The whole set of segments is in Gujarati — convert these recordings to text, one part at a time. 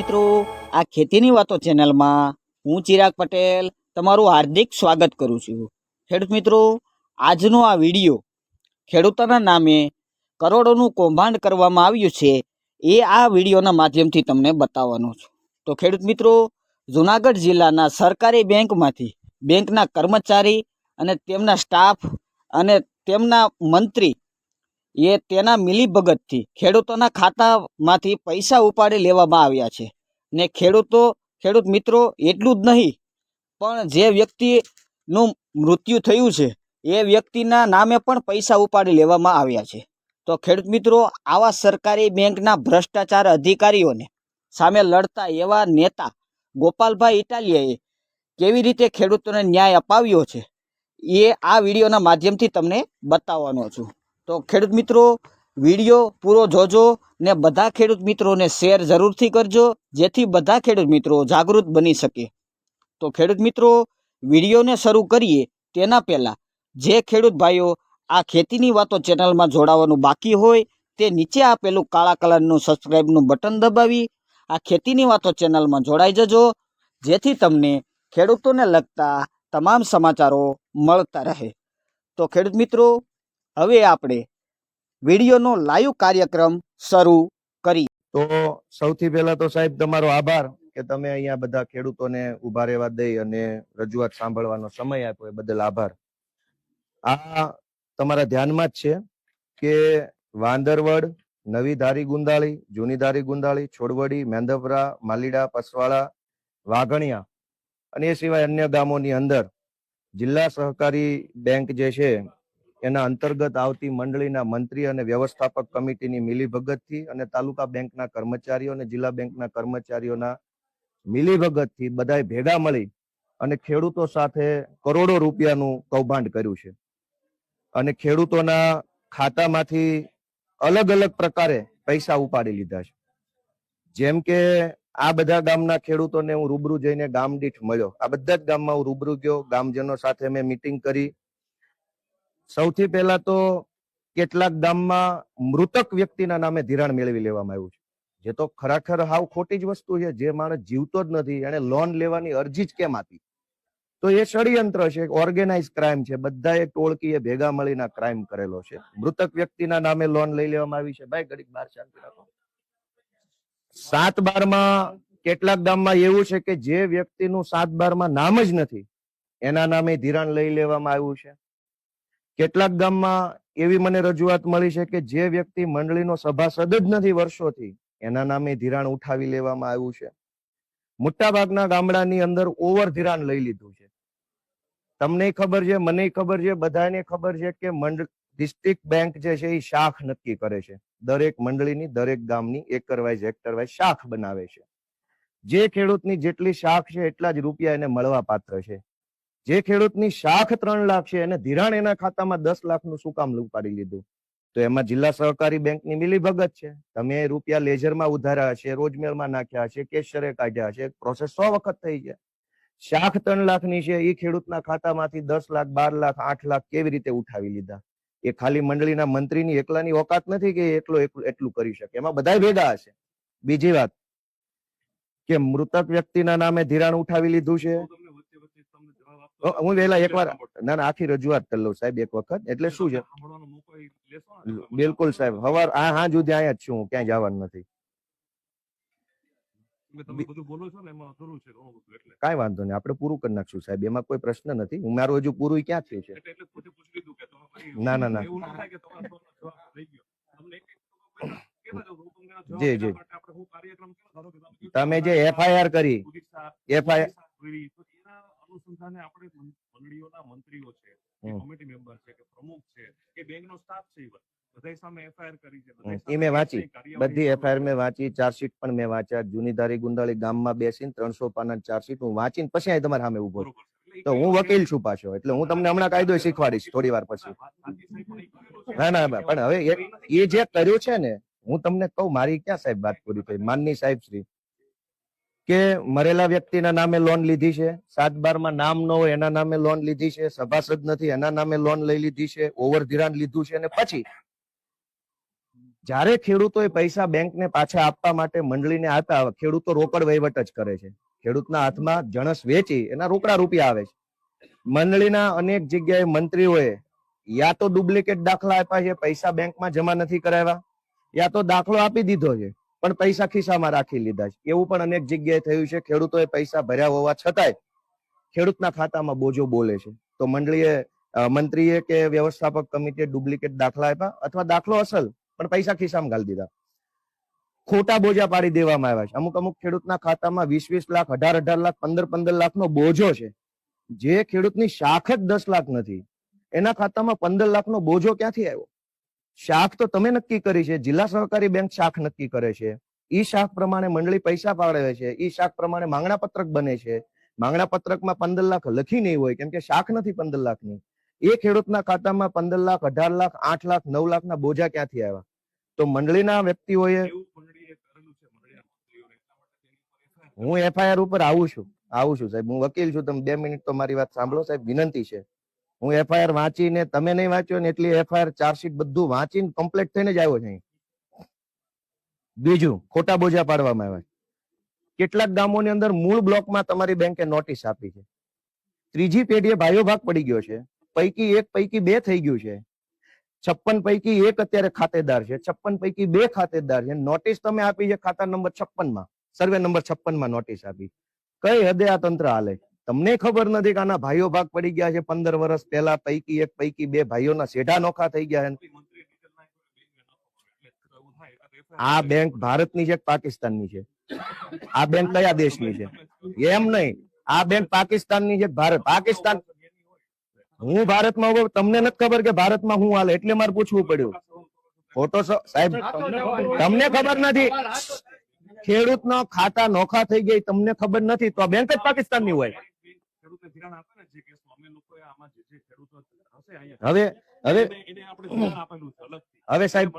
મિત્રો, આ ખેતીની વાતો ચેનલમાં હું ચિરાગ પટેલ તમારું હાર્દિક સ્વાગત કરું છું. ખેડૂત મિત્રો, આજનો આ વીડિયો ખેડૂતોના નામે કરોડોનું કૌભાંડ કરવામાં આવ્યું છે એ આ વિડીયોના માધ્યમથી તમને બતાવવાનો છું. તો ખેડૂત મિત્રો, જુનાગઢ જિલ્લાના સરકારી બેંકમાંથી બેંકના કર્મચારી અને તેમના સ્ટાફ અને તેમના મંત્રી એ તેના મિલીભગતથી ખેડૂતોના ખાતામાંથી પૈસા ઉપાડી લેવામાં આવ્યા છે. ને ખેડૂતો, ખેડૂત મિત્રો, એટલું જ નહીં, પણ જે વ્યક્તિનું મૃત્યુ થયું છે, એ વ્યક્તિના નામે પણ પૈસા ઉપાડી લેવામાં આવ્યા છે. તો ખેડૂત મિત્રો, આવા સરકારી બેંકના ભ્રષ્ટાચાર અધિકારીઓને સામે લડતા એવા નેતા ગોપાલભાઈ ઇટાલિયાએ કેવી રીતે ખેડૂતોને ન્યાય અપાવ્યો છે, એ આ વિડીયોના માધ્યમથી તમને બતાવવાનો છું. તો ખેડૂત મિત્રો, વીડિયો પૂરો જોજો ને બધા ખેડૂત મિત્રોને શેર જરૂરથી કરજો, જેથી બધા ખેડૂત મિત્રો જાગૃત બની શકે. તો ખેડૂત મિત્રો, વિડીયોને શરૂ કરીએ તેના પહેલાં, જે ખેડૂત ભાઈઓ આ ખેતીની વાતો ચેનલમાં જોડાવાનું બાકી હોય, તે નીચે આપેલું કાળા કલરનું સબસ્ક્રાઈબનું બટન દબાવી, આ ખેતીની વાતો ચેનલમાં જોડાઈ જજો, જેથી તમને ખેડૂતોને લગતા તમામ સમાચારો મળતા રહે. તો ખેડૂત મિત્રો હવે આપણે વિડીયોનો લાઈવ કાર્યક્રમ શરૂ કરી. તો સૌથી પહેલા તો સાહેબ તમારો આભાર કે તમે અહીંયા બધા ખેડૂતોને ઊભા રહેવા દઈ અને રજૂઆત સાંભળવાનો સમય આપ્યો એ બદલ આભાર. આ તમારા ધ્યાનમાં જ છે કે વાંદરવડ, નવી ધારી ગુંદાળી, જૂની ધારી ગુંદાળી, છોડવડી મેંદપરા માલીડા પસવાળા વાઘણિયા અને એ સિવાય અન્ય ગામોની અંદર જિલ્લા સહકારી બેંક જે છે એના અંતર્ગત આવતી મંડળીના મંત્રી અને વ્યવસ્થાપક કમિટીની મિલીભગતથી અને તાલુકા બેંકના કર્મચારીઓ અને જિલ્લા બેંકના કર્મચારીઓના મિલીભગતથી બધાએ ભેગા મળી અને ખેડૂતો સાથે કરોડો રૂપિયાનું કૌભાંડ કર્યું છે. અને ખેડૂતોના ખાતામાંથી અલગ અલગ પ્રકારે પૈસા ઉપાડી લીધા છે. જેમ કે આ બધા ગામના ખેડૂતોને હું રૂબરૂ જઈને ગામ દીઠ મળ્યો. આ બધા જ ગામમાં હું રૂબરૂ ગયો. ગામજનો સાથે મેં મિટિંગ કરી. સૌથી પહેલા તો કેટલાક ગામમાં મૃતક વ્યક્તિના નામે ધિરાણ મેળવી લેવામાં આવ્યું છે. જે તો ખરેખર હાવ ખોટી જ વસ્તુ છે. જે માણસ જીવતો જ નથી, એને લોન લેવાની અરજી જ કેમ આપી? તો એ ષડયંત્ર છે ઓર્ગેનાઇઝ ક્રાઇમ છે. બધાએ ટોળકીએ ભેગા મળીને ક્રાઇમ કરેલો છે. મૃતક વ્યક્તિના નામે લોન લઈ લેવામાં આવી છે. ભાઈ, ઘડીક બાર શાંતિ રાખો. સાત બારમાં કેટલાક ગામમાં એવું છે કે જે વ્યક્તિનું સાત બારમાં નામ જ નથી, એના નામે ધિરાણ લઈ લેવામાં આવ્યું છે. કેટલાક ગામમાં એવી મને રજૂઆત મળી છે કે જે વ્યક્તિ મંડળીનો સભાસદ જ નથી વર્ષોથી, એના નામે ધિરાણ ઉઠાવી લેવામાં આવ્યું છે. મોટાભાગના ગામડાની અંદર ઓવર ધિરાણ લઈ લીધું છે. તમને ખબર છે, મને ખબર છે, બધાને ખબર છે કે મંડળ ડિસ્ટ્રિક્ટ બેંક જે છે એ શાખ નક્કી કરે છે. દરેક મંડળીની, દરેક ગામની એકર વાઇઝ હેક્ટર વાઇઝ શાખ બનાવે છે. જે ખેડૂતની જેટલી શાખ છે એટલા જ રૂપિયા એને મળવા પાત્ર છે. જે ખેડૂતની શાખ ત્રણ લાખ છે એને ધિરાણ એના ખાતામાં દસ લાખનું શું કામ ઉપાડી લીધું? તો એમાં જિલ્લા સહકારી બેંકની મિલીભગત છે. તમે રૂપિયા લેઝરમાં ઉધાર્યા છે રોજમેરમાં નાખ્યા છે કેશરે કાઢ્યા છે પ્રોસેસ સો વખત થઈ છે. શાખ ત્રણ લાખની છે એ ખેડૂતના ખાતામાંથી દસ લાખ, બાર લાખ, આઠ લાખ કેવી રીતે ઉઠાવી લીધા? એ ખાલી મંડળીના મંત્રીની એકલાની ઓકાત નથી કે એટલો એટલું કરી શકે. એમાં બધા ભેગા હશે. બીજી વાત કે મૃતક વ્યક્તિના નામે ધિરાણ ઉઠાવી લીધું છે? હું વેલા એકવાર ના ના આખી રજૂઆત કરી લઉં સાહેબ એક વખત. એટલે શું છે? બિલકુલ સાહેબ. હવાર આ હા જુદી અહીંયા જ છું હું ક્યાંય જવાનું નથી. કાંઈ વાંધો નહીં આપણે પૂરું કરી નાખશું સાહેબ એમાં કોઈ પ્રશ્ન નથી. હું મારું હજુ પૂરું ક્યાં થયું છે ના, ના, ના. જી, જી. તમે જે એફઆઈઆર કરી એફઆઈઆર અનુસંધાને આપણે મંડળીઓના મંત્રીઓ છે કમિટી મેમ્બર છે કે પ્રમુખ છે કે બેંકનો સ્ટાફ છે સામે એફઆઈઆર કરી સામે મેં વાંચી. બધી એફઆઈઆર મેં વાંચી ચાર્જશીટ પણ મેં વાંચ્યા જૂની ધારી ગુંદાળી ગામમાં બેસીને ત્રણસો પાના ચાર્જશીટ હું વાંચીને પછી અહીં તમારા સામે ઊભો છું. તો હું વકીલ છું પાછો એટલે હું તમને હમણાં કાયદો શીખવાડીશ થોડી વાર પછી. ના ના પણ હવે એ- એ જે કર્યું છે ને હું તમને કહું મારી ક્યાં સાહેબ વાત પૂરી થઈ માનની સાહેબ શ્રી કે મરેલા વ્યક્તિના નામે લોન લીધી છે, સાત બારમાં નામ ન હોય એના નામે લોન લીધી છે, સભાસદ નથી એના નામે લોન લઈ લીધી છે ઓવર ધિરાણ લીધું છે અને પછી જ્યારે ખેડૂતોએ પૈસા બેંકને પાછા આપવા માટે મંડળીને આપ્યા, ખેડૂતો રોકડ વહીવટ જ કરે છે. ખેડૂતના હાથમાં જણસ વેચી એના રોકડા રૂપિયા આવે છે. મંડળીના અનેક જગ્યાએ મંત્રીઓએ યા તો ડુપ્લિકેટ દાખલા આપ્યા છે, પૈસા બેંકમાં જમા નથી કરાવ્યા, યા તો દાખલો આપી દીધો છે. પણ પૈસા ખિસ્સામાં રાખી લીધા છે. એવું પણ અનેક જગ્યાએ થયું છે. ખેડૂતોએ પૈસા ભર્યા હોવા છતાંય ખેડૂતના ખાતામાં બોજો બોલે છે. તો મંડળીએ મંત્રીએ કે વ્યવસ્થાપક કમિટીએ ડુપ્લિકેટ દાખલા આપ્યા અથવા દાખલો અસલ, પણ પૈસા ખિસ્સામાં ગાલી દીધા. ખોટા બોજા પાડી દેવામાં આવ્યા છે. અમુક અમુક ખેડૂતના ખાતામાં વીસ વીસ લાખ અઢાર અઢાર લાખ પંદર પંદર લાખનો બોજો છે. જે ખેડૂતની શાખ જ દસ લાખ નથી. એના ખાતામાં પંદર લાખનો બોજો ક્યાંથી આવ્યો? શાખ તો તમે નક્કી કરી છે જિલ્લા સહકારી બેંક શાખ નક્કી કરે છે. ઈ શાખ પ્રમાણે મંડળી પૈસા ફાળવે છે ઈ શાખ પ્રમાણે માંગણા પત્રક બને છે. માંગણા પત્રકમાં પંદર લાખ લખી નહીં હોય કેમ કે શાખ નથી પંદર લાખની. એ ખેડૂતના ખાતામાં પંદર લાખ અઢાર લાખ આઠ લાખ નવ લાખના બોજા ક્યાંથી આવ્યા? તો મંડળીના વ્યક્તિઓએ હું એફઆઈઆર ઉપર આવું છું આવું છું સાહેબ. હું વકીલ છું તમે બે મિનિટ તો મારી વાત સાંભળો સાહેબ વિનંતી છે. હું એફઆઈઆર વાંચીને તમે નહીં વાંચ્યો ને એટલી એફઆઈઆર ચાર્જશીટ બધું વાંચીને કમ્પ્લીટ થઈને જ આવ્યો છે બીજું, ખોટા બોજા પાડવામાં આવ્યા કેટલાક ગામોની અંદર મૂળ બ્લોકમાં તમારી બેંકે નોટિસ આપી છે. ત્રીજી પેઢીએ ભાઈઓ ભાગ પડી ગયો છે. પૈકી એક, પૈકી બે થઈ ગયું છે. છપ્પન પૈકી એક અત્યારે ખાતેદાર છે. છપ્પન પૈકી બે ખાતેદાર છે. નોટિસ તમે આપી છે ખાતા નંબર છપ્પનમાં સર્વે નંબર છપ્પનમાં નોટિસ આપી. કઈ હદે આ તંત્ર હાલે? તમને ખબર નથી કે આના ભાઈઓ ભાગ પડી ગયા છે પંદર વર્ષ પહેલા પૈકી એક પૈકી બે ભાઈઓના સેઢા નોખા થઈ ગયા આ બેંક ભારતની છે પાકિસ્તાનની છે? આ બેંક કયા દેશની છે? એમ નહીં. આ બેંક પાકિસ્તાનની છે ભારત? પાકિસ્તાન હું ભારતમાં હોઉં, તમને નથી ખબર કે ભારતમાં હું હાલે એટલે મારે પૂછવું પડ્યું. ફોટો સાહેબ તમને ખબર નથી? ખેડૂતનો ખાતા નોખા થઈ ગઈ તમને ખબર નથી? તો બેંક જ પાકિસ્તાનની હોય. હવે હવે. હવે સાહેબ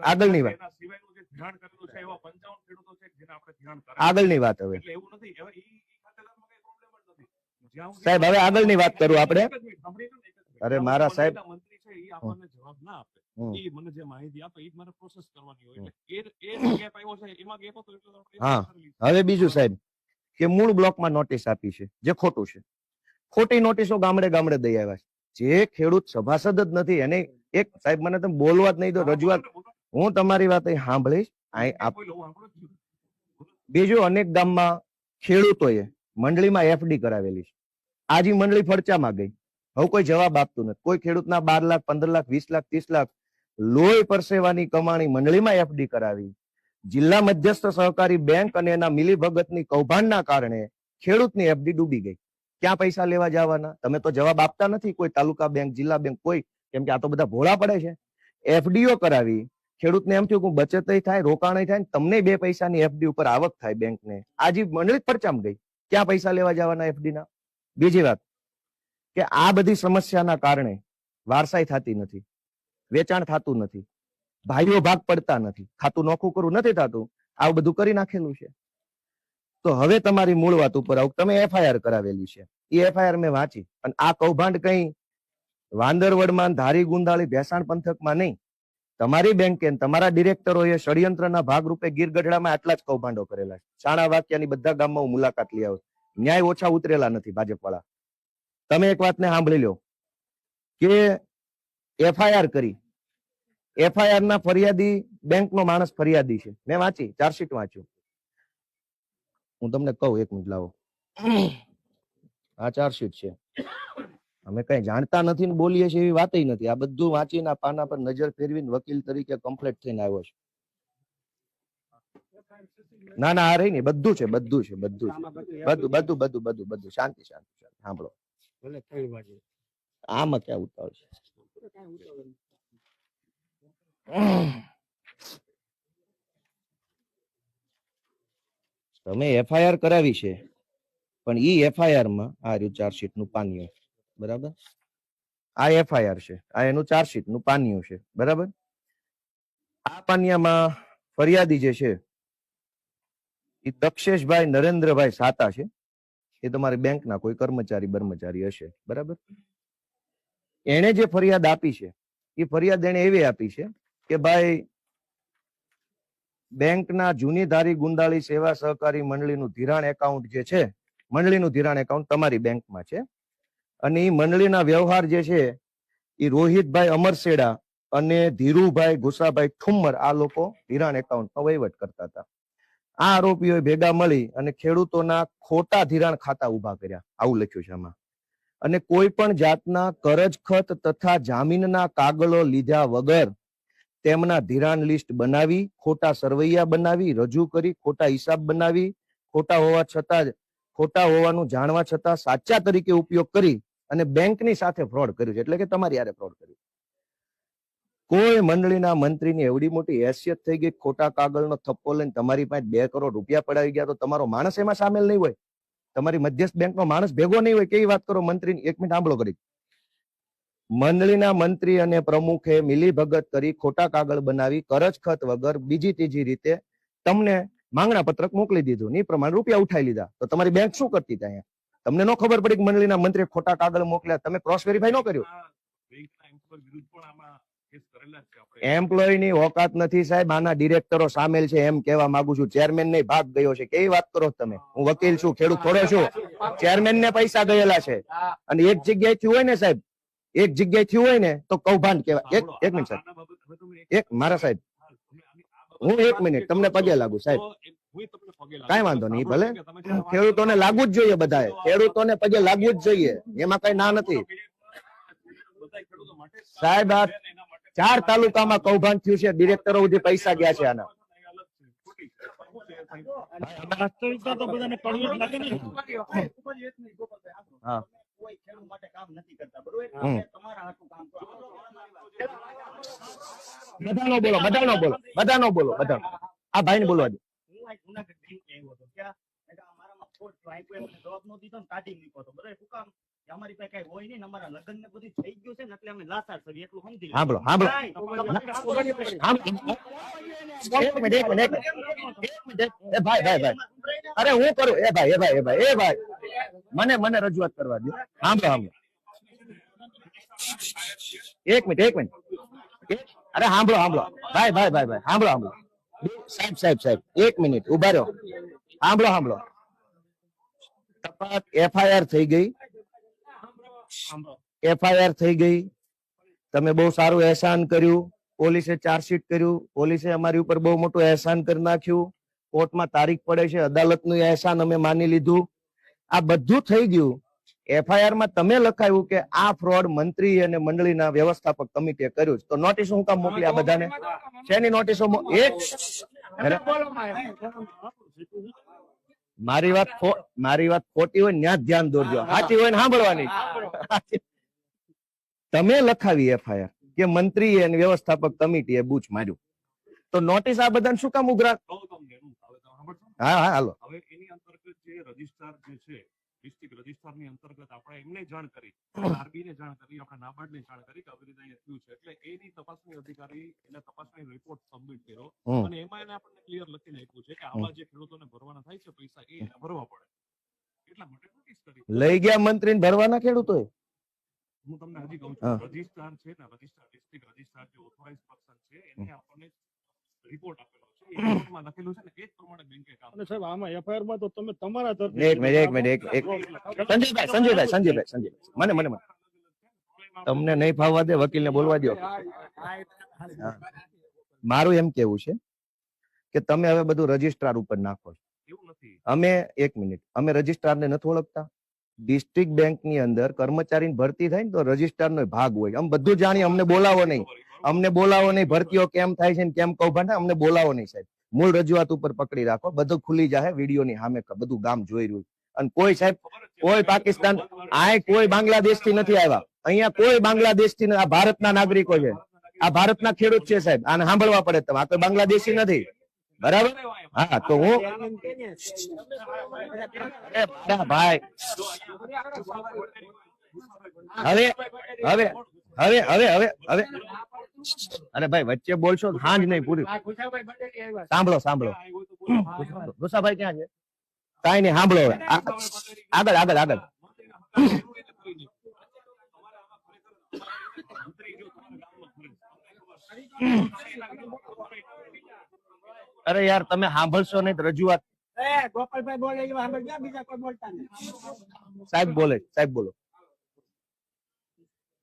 આગળની વાત. એના સિવાયનું જે ધિરાણ કરેલું છે એવા 55 ખેડૂતો છે કે જેને આપણે ધિરાણ કરાવ્યું. આગળની વાત હવે સાહેબ, હવે આગળની વાત કરું આપણે. અરે મારા સાહેબ. મંત્રી છે ઈ આપણને જવાબ ના આપે એ મને જે માહિતી આપે એ મારે પ્રોસેસ કરવાની હોય એટલે એ જે આવ્યો છે એમાં gap હતો એટલે હા. હવે બીજું સાહેબ કે મૂળ બ્લોકમાં નોટિસ આપી છે, જે ખોટું છે. ખોટી નોટિસો ગામડે ગામડે દઈ આવ્યા છે. જે ખેડૂત સભાસદ જ નથી, એને એક સાહેબ મને તમે બોલવા જ નહીં દો, રજૂઆત હું તમારી વાત સાંભળીશ અહીં આપ. બીજું અનેક ગામમાં ખેડૂતોએ મંડળીમાં એફડી કરાવેલી છે. આજી મંડળી ફરચામાં ગઈ. હવે કોઈ જવાબ આપતું નથી. કોઈ ખેડૂતના બાર લાખ, પંદર લાખ, વીસ લાખ, ત્રીસ લાખ લોહી પરસેવાની કમાણી મંડળીમાં એફડી કરાવી. જિલ્લા મધ્યસ્થ સહકારી બેંક અને એના મિલીભગતની કૌભાંડના કારણે ખેડૂતની એફડી ડૂબી ગઈ. ક્યાં પૈસા લેવા જવાના? તમે તો જવાબ આપતા નથી કોઈ તાલુકા બેંક, જિલ્લા બેંક, કોઈ. કેમ કે આ તો બધા ભોળા પડે છે. એફડીઓ કરાવી, ખેડૂતને એમ થયું કે બચત થાય રોકાણ થાય તમને બે પૈસાની એફડી ઉપર આવક થાય બેંકને. આજે મંડળી પરચામ ગઈ. ક્યાં પૈસા લેવા જવાના એફડીના? બીજી વાત, કે આ બધી સમસ્યાના કારણે વારસાઈ થતી નથી, વેચાણ થતું નથી. ભાઈઓ ભાગ પડતા નથી, ખાતું નોખું કરવું નથી થતું, આવું બધું કરી નાખેલું છે. તો હવે તમારી મૂળ વાત ઉપર આવું, તમે એફઆઈઆર કરાવેલી છે. એ એફઆઈઆર મેં વાંચી અને આ કૌભાંડ કઈ વાંદરવડમાં ધારી ગુંદાળી ભેસાણ પંથકમાં નહીં. તમારી બેંકે તમારા ડિરેક્ટરોએ ષડયંત્રના ભાગરૂપે ગીર ગઢડામાં આટલા જ કૌભાંડો કરેલા છે. શાણા વાક્યાની બધા ગામમાં હું મુલાકાત લઈ આવ્યો ન્યાય ઓછા ઉતરેલા નથી ભાજપ વાળા તમે એક વાતને સાંભળી લો. કે એફઆઈઆર કરી એફઆઈઆર ના ફરિયાદી બેંકનો માણસ ફરિયાદી છે. મેં વાંચી ચાર્જશીટ વાંચ્યું. હું તમને કહું એક મિનિટ લાવો. આ ચાર્જશીટ છે. અમે કઈ જાણતા નથી ને બોલીએ છીએ એવી વાત નથી. આ બધું વાંચીને આ પાના પર નજર ફેરવીને વકીલ તરીકે કમ્પ્લેટ થઈને આવ્યો છે. ના ના આ રહી ને બધું છે બધું છે બધું છે. બધું બધું બધું બધું બધું. શાંતિ શાંતિ શાંતિ. સાંભળો. આમાં ક્યાં ઉતાવળ છે? તમે એફઆઈઆર કરાવી છે. પણ ઈ એફઆઈઆરમાં આ રહ્યું ચાર્જશીટનું પાનિયું. બરાબર? આ એફઆઈઆર છે. આ એનું ચાર્જશીટનું પાનિયું છે. બરાબર? આ પાનિયામાં ફરિયાદી જે છે એ દક્ષેશભાઈ નરેન્દ્રભાઈ સાતા છે. એ તમારી બેંકના કોઈ કર્મચારી કર્મચારી હશે. બરાબર? એણે જે ફરિયાદ આપી છે એ ફરિયાદ એણે એવી આપી છે કે ભાઈ, બેંકના જૂની ધારી ગુંદાળી સેવા સહકારી મંડળીનું ધિરાણ એકાઉન્ટ જે છે, મંડળીનું ધિરાણ એકાઉન્ટ તમારી બેંકમાં છે. અને એ મંડળીના વ્યવહાર જે છે એ રોહિતભાઈ અમરસેડા અને ધીરુભાઈ ગુસાભાઈ ઠુમ્મર આ લોકો ધિરાણ એકાઉન્ટનો વહીવટ કરતા હતા. આ આરોપીઓએ ભેગા મળી અને ખેડૂતોના ખોટા ધિરાણ ખાતા ઊભા કર્યા. આવું લખ્યું છે આમાં. અને કોઈ પણ જાતના કરજ ખત તથા જામીનના કાગળો લીધા વગર તેમના ધિરાણ લિસ્ટ બનાવી, ખોટા સરવૈયા બનાવી, રજૂ કરી, ખોટા હિસાબ બનાવી, ખોટા હોવા છતાં ખોટા હોવાનું જાણવા છતાં સાચા તરીકે ઉપયોગ કરી અને બેંકની સાથે ફ્રોડ કર્યું છે. એટલે કે તમારી યારે ફ્રોડ કર્યું. કોઈ મંડળીના મંત્રીની એવડી મોટી હેસિયત થઈ ગઈ ખોટા કાગળનો થપ્પો લઈને તમારી પાસે બે કરોડ રૂપિયા પડાવી ગયા તો તમારો માણસ એમાં સામેલ નહીં હોય. તમારી મધ્યસ્થ બેંકનો માણસ ભેગો નહીં હોય. કેવી વાત કરો? મંત્રી એક મિનિટ આંબળો કરી મંડળીના મંત્રી અને પ્રમુખે મિલી ભગત કરી ખોટા કાગળ બનાવી કરજ ખત વગર બીજી ત્રીજી રીતે તમને માંગણા પત્રક મોકલી દીધું ની પ્રમાણે રૂપિયા ઉઠાઈ લીધા. તો તમારી બેંક શું કરતી ત્યાં તમને ન ખબર પડી કે મંડળીના મંત્રીએ ખોટા કાગળ મોકલ્યા. તમે ક્રોસ વેરીફાઈ ન કર્યું? એમ્પ્લોય વિરુદ્ધ પણ આમાં કેસ કરેલા જ છે આપણે. એમ્પ્લોયની ઓકાત નથી સાહેબ. આના ડિરેક્ટરો સામેલ છે એમ કેવા માંગુ છું. ચેરમેન ને ભાગ ગયો છે. કેવી વાત કરો તમે? હું વકીલ છું ખેડૂત થોડો છું. ચેરમેન ને પૈસા ગયેલા છે. અને એક જગ્યાએથી હોય ને સાહેબ એક જગ્યાએ થયું હોય ને તો કૌભાંડ કહેવાય. એક એક મિનિટ સાહેબ. એક મારા સાહેબ. હું એક મિનિટ તમને પગે લાગુ સાહેબ. કાંઈ વાંધો નહીં, ભલે. ખેડૂતોને લાગવું જ જોઈએ બધાએ. ખેડૂતોને પગે લાગવું જ જોઈએ. એમાં કઈ ના નથી. સાહેબ, આ ચાર તાલુકામાં કૌભાંડ થયું છે. ડિરેક્ટરો સુધી પૈસા ગયા છે આના? વાસ્તવિકતા તો બધાને જ લાગે ને હા. કોઈ ખેડૂત માટે કામ નથી કરતા બરોબર? તમારા હાટું કામ કરો. બધાનો બોલો બધાનો બોલો બધાનો બોલો બધા આ ભાઈને બોલવા દે. હું આ જુનાગઢ બેંકે આવ્યો હતો ક્યાં? મેં કીધું આ મારામાં ખોટ છે. અહીં કોઈ અમને જવાબ નો દીધો ને કાઢી મૂક્યો હતો. બરોબર શું કામ? અમારી પાસે કઈ હોય નહીં અમારા લગ્ન ને બધું થઈ ગયું છે ને એટલે અમે લાચાર છીએ એટલું સમજી સાંભળો સાંભળો કાંઈ. સાંભળો. એક મિનિટ એક મિનિટ એક મિનિટ. એક મિનિટ. એ ભાઈ ભાઈ ભાઈ. અરે હું કરું? એ ભાઈ એ ભાઈ એ ભાઈ એ ભાઈ. મને મને રજૂઆત કરવા દો. સાંભળો સાંભળો એક મિનિટ એક મિનિટ. અરે, સાંભળો સાંભળો. ભાઈ ભાઈ ભાઈ ભાઈ, સાંભળો સાંભળો. સાહેબ સાહેબ સાહેબ, એક મિનિટ ઊભા રહ્યો સાંભળો સાંભળો. તપાસ એફઆઈઆર થઈ ગઈ. એફઆઈઆર થઈ ગઈ. તમે બહુ સારું એહસાન કર્યું. પોલીસે ચાર્જશીટ કર્યું. પોલીસે અમારી ઉપર બહુ મોટું એહસાન કરી નાખ્યું. કોર્ટમાં તારીખ પડે છે. અદાલતનું એહસાન અમે માની લીધું. આ બધું થઈ ગયું. એફઆઈઆરમાં તમે લખાયું કે આ ફ્રોડ મંત્રી અને મંડળીના વ્યવસ્થાપક કમિટીએ કર્યું. તો નોટિસ હું કામ મોકલી આ બધાને? શેની નોટિસો એક મારી વાત મારી વાત ખોટી હોય ત્યાં ધ્યાન દોરજો. સાચી હોય ને, સાંભળવાની. તમે લખાવી એફઆઈઆર કે મંત્રી અને વ્યવસ્થાપક કમિટીએ બૂચ માર્યું. તો નોટિસ આ બધાને શું કામ ઉઘરા? હા હા, હાલો. હવે એની અંતર્ગત જે રજિસ્ટ્રાર જે છે ડિસ્ટ્રિક્ટ રજિસ્ટ્રારની અંતર્ગત આપણે એમને જાણ કરી આરબી ને જાણ કરી આપણે નાબાર્ડ ને જાણ કરી કે આવી રીતે અહીંયા થયું છે. એટલે એની તપાસની અધિકારી એને તપાસની રિપોર્ટ સબમિટ કર્યો અને એમાં એને આપણને ક્લિયર લખી નાખ્યું છે કે આવા જે ખેડૂતોને ભરવાના થાય છે પૈસા એ એને ભરવા પડે. એટલા માટે નોટિસ કરી લઈ ગયા મંત્રીને ભરવાના ખેડૂતો હું તમને હજી કહું છું રજિસ્ટ્રાર છે ને રજિસ્ટ્રાર ડિસ્ટ્રિક્ટ રજિસ્ટ્રાર જે ઓથોરાઇઝ પર્સન છે એને આપણને રિપોર્ટ આપેલો રિપોર્ટમાં લખેલું છે ને એ જ પ્રમાણે બેંકે કામ અને સાહેબ આમાં એફઆઈઆરમાં તો તમે તમારા તરફથી એક મિનિટ એક મિનિટ એક એક સંજયભાઈ સંજયભાઈ સંજયભાઈ સંજયભાઈ. મને મને મને. તમને નહીં ફાવવા દે વકીલને બોલવા દો મારું એમ કેવું છે કે તમે હવે બધું રજિસ્ટ્રાર ઉપર નાખો છો. અમે એક મિનિટ અમે રજિસ્ટ્રારને નથી ઓળખતા. ડિસ્ટ્રિક્ટ બેંકની અંદર કર્મચારીની ભરતી થાય ને તો રજિસ્ટ્રારનો ભાગ હોય. આમ બધું જાણીએ અમને બોલાવો નહીં. અમને બોલાવો નહીં ભરતીઓ કેમ થાય છે ને કેમ કૌભાંડ થાય, અમને બોલાવો નહીં સાહેબ. મૂળ રજૂઆત ઉપર પકડી રાખો. બધું ખુલી જાય વીડિયો ની સામે બધું ગામ જોઈ રહ્યું. અને કોઈ સાહેબ કોઈ પાકિસ્તાન આ કોઈ બાંગ્લાદેશથી નથી આવ્યા. અહીંયા કોઈ બાંગ્લાદેશથી આ ભારતના નાગરિકો છે. આ ભારતના ખેડૂત છે સાહેબ. આને સાંભળવા પડે તમે. આ કોઈ બાંગ્લાદેશી નથી. બરાબર? હા તો હું ભાઈ. હવે હવે હવે હવે હવે હવે. અરે ભાઈ વચ્ચે બોલશો હાંજ નહીં પૂરી. સાંભળો સાંભળો. ગુસ્સાભાઈ ક્યાં છે? કઈ નહીં સાંભળો હવે. આગળ આગળ આગળ. અરે યાર તમે સાંભળશો નહીં રજૂઆત. ગોપાલભાઈ બોલે સાંભળ બીજા કોઈ બોલતા નહીં. સાહેબ બોલે સાહેબ બોલો.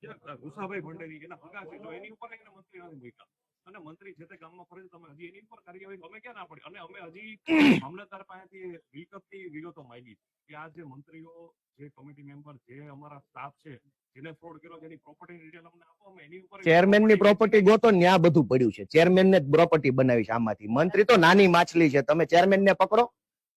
જે ગુસાભાઈ ભંડેરી એના હગા છે જો એની ઉપર એને મંત્રી નથી મૂક્યા. અને મંત્રી જે તે ગામમાં ફરે તમે હજી એની ઉપર કાર્યવાહી અમે ક્યાં ના પડી? અને અમે હજી મામલતદાર પાસેથી વિગતની વિગતો માંગી. કે આ જે મંત્રીઓ જે કમિટી મેમ્બર જે અમારા સ્ટાફ છે જેને ફ્રોડ કર્યો જેની પ્રોપર્ટી ડિટેલ અમને આપો અમે એની ઉપર ચેરમેનની પ્રોપર્ટી ગોતો ને ત્યાં બધું પડ્યું છે. ચેરમેન ને જ પ્રોપર્ટી બનાવી છે આમાંથી. મંત્રી તો નાની માછલી છે. તમે ચેરમેન ને પકડો.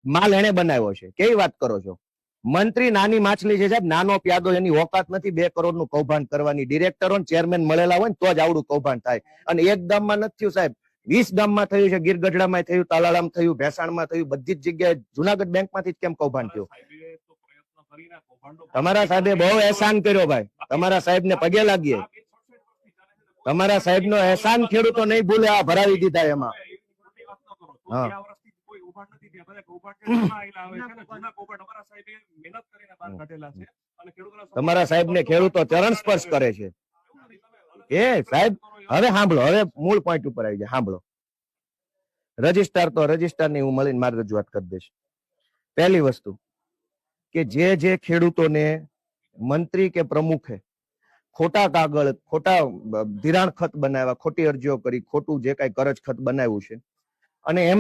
માલ એને બનાવ્યો છે. કેવી વાત કરો છો? મંત્રી નાની માછલી છે સાહેબ નાનો પ્યાદો, એની ઓકાત નથી. બે કરોડનું કૌભાંડ કરવાની ડિરેક્ટરો ચેરમેન મળેલા હોય ને તો જ આવડું કૌભાંડ થાય. અને એક ગામમાં નથી થયું સાહેબ. વીસ ગામમાં થયું છે ગીર ગઢડામાં થયું, તાલાળામાં થયું, ભેસાણમાં થયું, બધી જ જગ્યાએ જુનાગઢ બેંકમાંથી જ કેમ કૌભાંડ થયું? તમારા સાહેબે બહુ એહસાન કર્યો ભાઈ. તમારા સાહેબ ને પગે લાગીએ. તમારા સાહેબ નો અહેસાન ખેડૂતો નહીં ભૂલે, આ ભરાવી દીધા એમાં. હા. કૌભાંડ નથી થયા. બધા કૌભાંડ આયેલા આવે છે ને, જૂના કૌભાંડ. અમારા સાહેબે મહેનત કરીને બહાર કાઢેલા છે. અને ખેડૂતોના તમારા સાહેબ ને ખેડૂતો ચરણ સ્પર્શ કરે છે. એ સાહેબ હવે સાંભળો હવે મૂળ પોઈન્ટ ઉપર આવી જાય. સાંભળો. રજિસ્ટ્રાર તો રજિસ્ટ્રારની હું મળીને મારી રજૂઆત કરી દઈશ. પહેલી વસ્તુ કે જે જે ખેડૂતોને મંત્રી કે પ્રમુખે ખોટા કાગળ ખોટા ધિરાણ ખત બનાવ્યા ખોટી અરજીઓ કરી ખોટું જે કઈ કરજ ખત બનાવ્યું છે અને એમ